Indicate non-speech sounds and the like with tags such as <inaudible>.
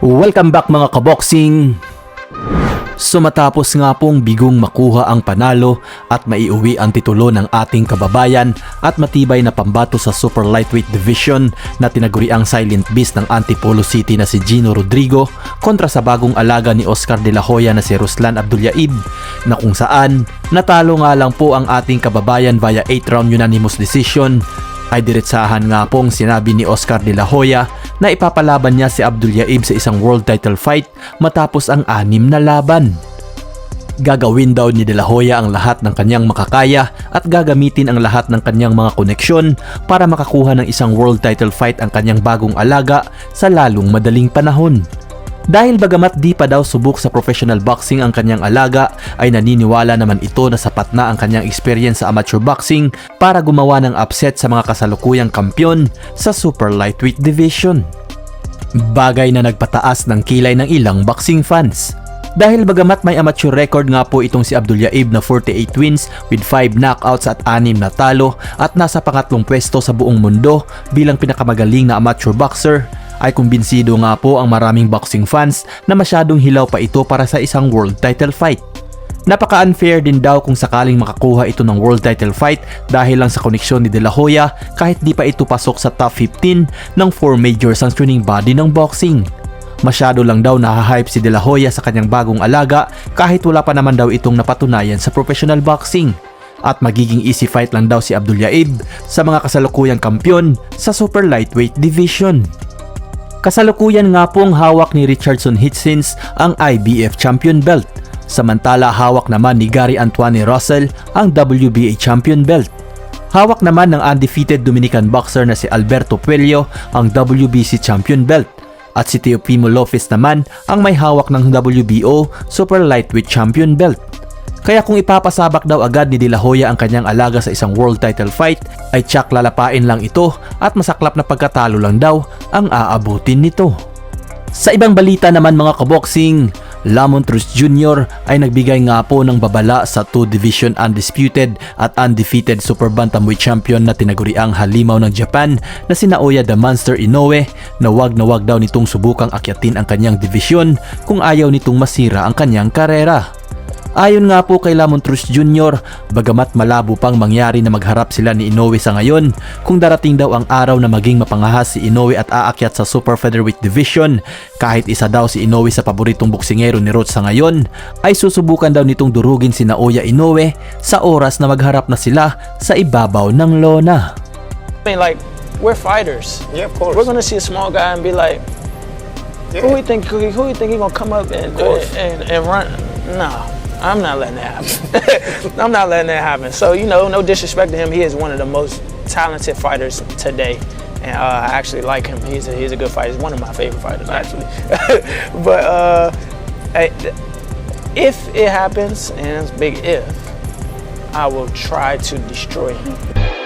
Welcome back mga kaboxing! So matapos nga pong bigong makuha ang panalo at maiuwi ang titulo ng ating kababayan at matibay na pambato sa super lightweight division na tinaguriang silent beast ng Antipolo City na si Gino Rodrigo kontra sa bagong alaga ni Oscar de la Hoya na si Ruslan Abdulyaib na kung saan natalo nga lang po ang ating kababayan via 8 round unanimous decision ay diretsahan nga pong sinabi ni Oscar de la Hoya na ipapalaban niya si Abdul Yaib sa isang world title fight matapos ang anim na laban. Gagawin daw ni De La Hoya ang lahat ng kanyang makakaya at gagamitin ang lahat ng kanyang mga koneksyon para makakuha ng isang world title fight ang kanyang bagong alaga sa lalong madaling panahon. Dahil bagamat di pa daw subok sa professional boxing ang kanyang alaga, ay naniniwala naman ito na sapat na ang kanyang experience sa amateur boxing para gumawa ng upset sa mga kasalukuyang kampyon sa super lightweight division. Bagay na nagpataas ng kilay ng ilang boxing fans. Dahil bagamat may amateur record nga po itong si Abdul Yaib na 48 wins with 5 knockouts at 6 na talo at nasa pangatlong pwesto sa buong mundo bilang pinakamagaling na amateur boxer, ay kumbinsido nga po ang maraming boxing fans na masyadong hilaw pa ito para sa isang world title fight. Napaka-unfair din daw kung sakaling makakuha ito ng world title fight dahil lang sa koneksyon ni De La Hoya kahit di pa ito pasok sa top 15 ng 4 major sanctioning body ng boxing. Masyado lang daw nahahype si De La Hoya sa kanyang bagong alaga kahit wala pa naman daw itong napatunayan sa professional boxing. At magiging easy fight lang daw si Abdul Yaib sa mga kasalukuyang kampyon sa super lightweight division. Kasalukuyan nga pong hawak ni Richardson Hitchens ang IBF Champion Belt, samantala hawak naman ni Gary Antoine Russell ang WBA Champion Belt. Hawak naman ng undefeated Dominican boxer na si Alberto Puello ang WBC Champion Belt at si Teofimo Lopez naman ang may hawak ng WBO Super Lightweight Champion Belt. Kaya kung ipapasabak daw agad ni De La Hoya ang kanyang alaga sa isang world title fight, ay tsak lalapain lang ito at masaklap na pagkatalo lang daw ang aabutin nito. Sa ibang balita naman mga kaboxing, Lamont Cruz Jr. ay nagbigay nga po ng babala sa 2 Division Undisputed at Undefeated Super Bantamweight Champion na tinaguriang halimaw ng Japan na si Naoya the Monster Inoue na wag na wag daw nitong subukang akyatin ang kanyang division kung ayaw nitong masira ang kanyang karera. Ayon nga po kay Lamont Cruz Jr., bagamat malabo pang mangyari na magharap sila ni Inoue sa ngayon, kung darating daw ang araw na maging mapangahas si Inoue at aakyat sa Super Featherweight Division, kahit isa daw si Inoue sa paboritong boksingero ni Roth sa ngayon, ay susubukan daw nitong durugin si Naoya Inoue sa oras na magharap na sila sa ibabaw ng lona. I mean, like, we're fighters. Yeah, of course. We're gonna see a small guy and be like, Yeah. who we think who, who we think he gonna come up and course. and, and run? No, I'm not letting that happen. <laughs> I'm not letting that happen. So you know, no disrespect to him, he is one of the most talented fighters today. And uh, I actually like him. He's a, he's a good fighter. He's one of my favorite fighters, actually. <laughs> but uh, I- if it happens, and it's big if, I will try to destroy him.